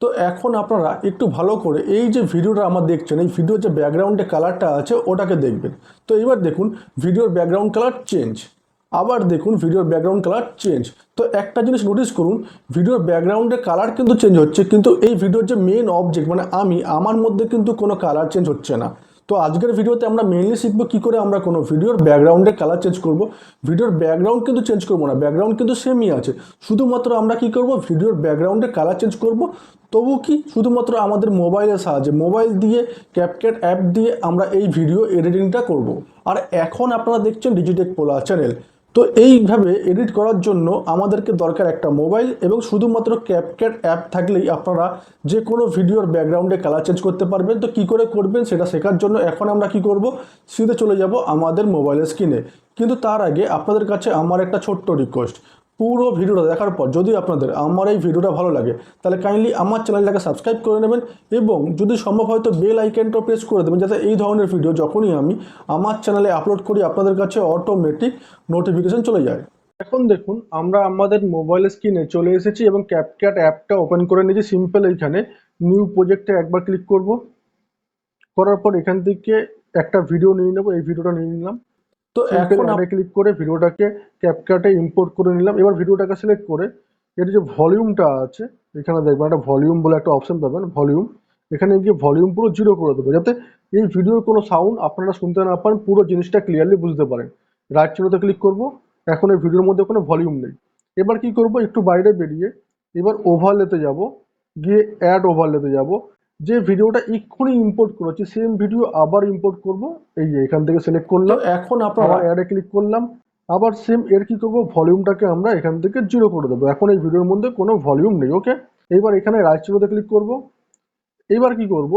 তো এখন আপনারা একটু ভালো করে এই যে ভিডিওটা আমার দেখছেন, এই ভিডিওর যে ব্যাকগ্রাউন্ডে কালারটা আছে, ওটাকে দেখবেন। তো এবার দেখুন, ভিডিওর ব্যাকগ্রাউন্ড কালার চেঞ্জ আবার দেখুন, ভিডিওর ব্যাকগ্রাউন্ড কালার চেঞ্জ তো একটা জিনিস নোটিস করুন, ভিডিওর ব্যাকগ্রাউন্ডের কালার কিন্তু চেঞ্জ হচ্ছে, কিন্তু এই ভিডিওর যে মেন অবজেক্ট মানে আমি, আমার মধ্যে কিন্তু কোনো কালার চেঞ্জ হচ্ছে না। তো আজকের ভিডিওতে আমরা মেনলি শিখব কী করে আমরা কোনো ভিডিওর ব্যাকগ্রাউন্ডে কালার চেঞ্জ করব। ভিডিওর ব্যাকগ্রাউন্ড কিন্তু চেঞ্জ করব না ব্যাকগ্রাউন্ড কিন্তু সেমই আছে। শুধুমাত্র আমরা কি করব? ভিডিওর ব্যাকগ্রাউন্ডে কালার চেঞ্জ করব। তবু কি? শুধুমাত্র আমাদের মোবাইলের সাহায্যে মোবাইল দিয়ে ক্যাপকেট অ্যাপ দিয়ে আমরা এই ভিডিও এডিটিংটা করব। আর এখন আপনারা দেখছেন ডিজিটেক পোলা চ্যানেল তো এইভাবে এডিট করার জন্য আমাদেরকে দরকার একটা মোবাইল এবং শুধুমাত্র ক্যাপক্যাট অ্যাপ থাকলেই আপনারা যে কোনো ভিডিওর ব্যাকগ্রাউন্ডে কালার চেঞ্জ করতে পারবেন। তো কি করে করবেন সেটা শেখার জন্য এখন আমরা কি করব? সিধে চলে যাব আমাদের মোবাইলের স্ক্রিনে কিন্তু তার আগে আপনাদের কাছে আমার একটা ছোট্ট রিকোয়েস্ট পুরো ভিডিওটা দেখার পর যদি আপনাদের আমার এই ভিডিওটা ভালো লাগে, তাহলে কাইন্ডলি আমার চ্যানেলটাকে সাবস্ক্রাইব করে নেবেন এবং যদি সম্ভব হয় তো বেল আইকনটা প্রেস করে দেবেন যাতে এই ধরনের ভিডিও যখনই আমি আমার চ্যানেলে আপলোড করি, আপনাদের কাছে অটোমেটিক নোটিফিকেশন চলে যায়। এখন দেখুন, আমরা আমাদের মোবাইল স্ক্রিনে চলে এসেছি এবং ক্যাপক্যাট অ্যাপটা ওপেন করে নিয়েছি। সিম্পল এইখানে নিউ প্রজেক্টে একবার ক্লিক করব। করার পর এখান থেকে একটা ভিডিও নিয়ে নেব, এই ভিডিওটা নিয়ে নিলাম। তো এখন আমরা ক্লিক করে ভিডিওটাকে ক্যাপকাটে ইম্পোর্ট করে নিলাম। এবার ভিডিওটাকে সিলেক্ট করে এর যে ভলিউমটা আছে এখানে দেখবেন একটা ভলিউম বলে একটা অপশন পাবেন ভলিউম এখানে গিয়ে ভলিউম পুরো জিরো করে দেবো যাতে এই ভিডিওর কোনো সাউন্ড আপনারা শুনতে না পান পুরো জিনিসটা ক্লিয়ারলি বুঝতে পারেন। রাইট চিহ্নতে ক্লিক করব এখন এই ভিডিওর মধ্যে কোনো ভলিউম নেই। এবার কি করব একটু বাইরে বেরিয়ে এবার ওভারলেতে যাব গিয়ে অ্যাড ওভারলেতে যাব। যে ভিডিওটা এক্ষুনি ইম্পোর্ট করেছি সেম ভিডিও আবার ইম্পোর্ট করব এই যে এখান থেকে সিলেক্ট করলাম এখন আপনারা অ্যাডে ক্লিক করলাম আবার সেম এর কি করব ভলিউমটাকে আমরা এখান থেকে জিরো করে দেবো এখন এই ভিডিওর মধ্যে কোনো ভলিউম নেই ওকে এবার এখানে রাইট চিহ্নতে ক্লিক করব এবার কি করব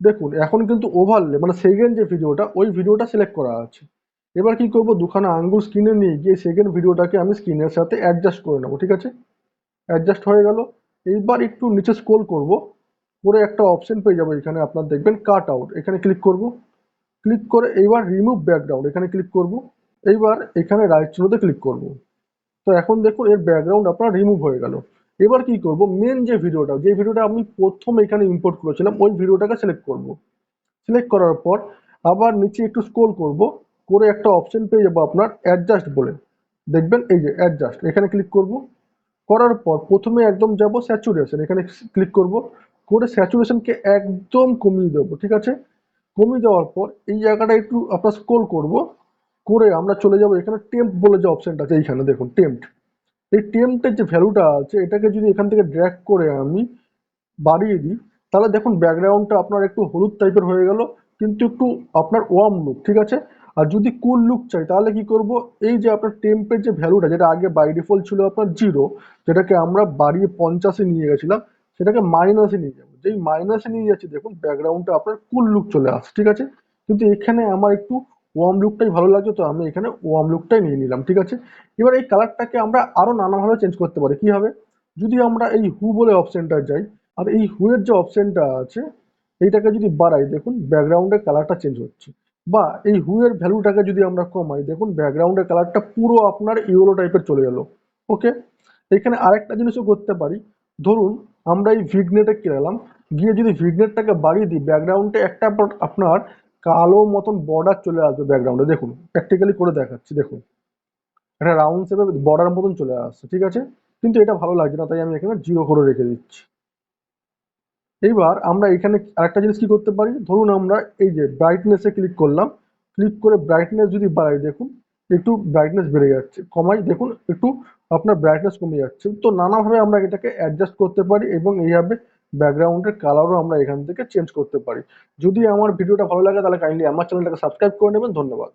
দেখুন এখন কিন্তু ওভারলে মানে সেকেন্ড যে ভিডিওটা ওই ভিডিওটা সিলেক্ট করা আছে এবার কি করব দুখানা আঙ্গুল স্ক্রিনে নিয়ে গিয়ে সেকেন্ড ভিডিওটাকে আমি স্ক্রিনের সাথে অ্যাডজাস্ট করে নেব ঠিক আছে? অ্যাডজাস্ট হয়ে গেল এইবার একটু নিচে স্ক্রোল করব করে একটা অপশন পেয়ে যাব এখানে আপনার দেখবেন কাট আউট এখানে ক্লিক করব। ক্লিক করে এইবার রিমুভ ব্যাকগ্রাউন্ড এখানে ক্লিক করব। এইবার এখানে রাইট চিহ্নতে ক্লিক করব। তো এখন দেখুন, এর ব্যাকগ্রাউন্ড আপনার রিমুভ হয়ে গেল। এবার কি করব? মেন যে ভিডিওটা যে ভিডিওটা আমি প্রথম এখানে ইম্পোর্ট করেছিলাম, ওই ভিডিওটাকে সিলেক্ট করব। সিলেক্ট করার পর আবার নিচে একটু স্ক্রোল করব, করে একটা অপশন পেয়ে যাব আপনার অ্যাডজাস্ট বলে। দেখবেন এই যে অ্যাডজাস্ট এখানে ক্লিক করব। করার পর প্রথমে একদম যাব স্যাচুরেশন এখানে ক্লিক করব। করে স্যাচুরেশনকে একদম কমিয়ে দেবো, ঠিক আছে? কমিয়ে দেওয়ার পর এই জায়গাটা একটু আপনার স্ক্রোল করব, করে আমরা চলে যাব এখানে টেম্প বলে যে অপশনটা আছে এইখানে, দেখুন টেম্প এই টেম্পের যে ভ্যালুটা আছে, এটাকে যদি এখান থেকে ড্র্যাক করে আমি বাড়িয়ে দিই, তাহলে দেখুন ব্যাকগ্রাউন্ডটা আপনার একটু হলুদ টাইপের হয়ে গেল, কিন্তু একটু আপনার ওয়ার্ম লুক ঠিক আছে? আর যদি কুল লুক চাই, তাহলে কি করব? এই যে আপনার টেম্পের যে ভ্যালুটা যেটা আগে বাই ডিফল্ট ছিল আপনার জিরো যেটাকে আমরা বাড়িয়ে পঞ্চাশে নিয়ে গেছিলাম সেটাকে মাইনাসে নিয়ে যাব। যেই মাইনাসে নিয়ে যাচ্ছি, দেখুন ব্যাকগ্রাউন্ডটা আপনার কুল লুক চলে আসছে, ঠিক আছে? কিন্তু এখানে আমার একটু ওয়ার্ম লুকটাই ভালো লাগছে, তো আমি এখানে ওয়ার্ম লুকটাই নিয়ে নিলাম, ঠিক আছে? এবার এই কালারটাকে আমরা আরও নানাভাবে চেঞ্জ করতে পারি, কি হবে? যদি আমরা এই হু বলে অপশনটা যাই, আর এই হুয়ের যে অপশানটা আছে, এইটাকে যদি বাড়াই, দেখুন ব্যাকগ্রাউন্ডের কালারটা চেঞ্জ হচ্ছে। বা এই হুয়ের ভ্যালুটাকে যদি আমরা কমাই, দেখুন ব্যাকগ্রাউন্ডের কালারটা পুরো আপনার ইয়েলো টাইপের চলে গেল ওকে এখানে আরেকটা জিনিসও করতে পারি ধরুন, আমরা এই ভিগনেটে গেলাম গিয়ে যদি ভিগনেটটাকে বাড়িয়ে দিই ব্যাকগ্রাউন্ডে একটা আপনার কালো মতন বর্ডার চলে আসবে ব্যাকগ্রাউন্ডে দেখুন প্র্যাকটিক্যালি করে দেখাচ্ছি, দেখুন। একটা রাউন্ড শেপে বর্ডার মতন চলে আসছে, ঠিক আছে? কিন্তু এটা ভালো লাগছে না, তাই আমি এখানে জিরো করে রেখে দিচ্ছি। এইবার আমরা এখানে আরেকটা জিনিস কি করতে পারি? ধরুন আমরা এই যে ব্রাইটনেসে ক্লিক করলাম ক্লিক করে ব্রাইটনেস যদি বাড়াই, দেখুন, একটু ব্রাইটনেস বেড়ে যাচ্ছে। কমাই, দেখুন, একটু আপনার ব্রাইটনেস কমে যাচ্ছে। তো নানাভাবে আমরা এটাকে অ্যাডজাস্ট করতে পারি এবং এইভাবে ব্যাকগ্রাউন্ডের কালারও আমরা এখান থেকে চেঞ্জ করতে পারি। যদি আমার ভিডিওটা ভালো লাগে তাহলে কাইন্ডলি আমার চ্যানেলটাকে সাবস্ক্রাইব করে নেবেন। ধন্যবাদ।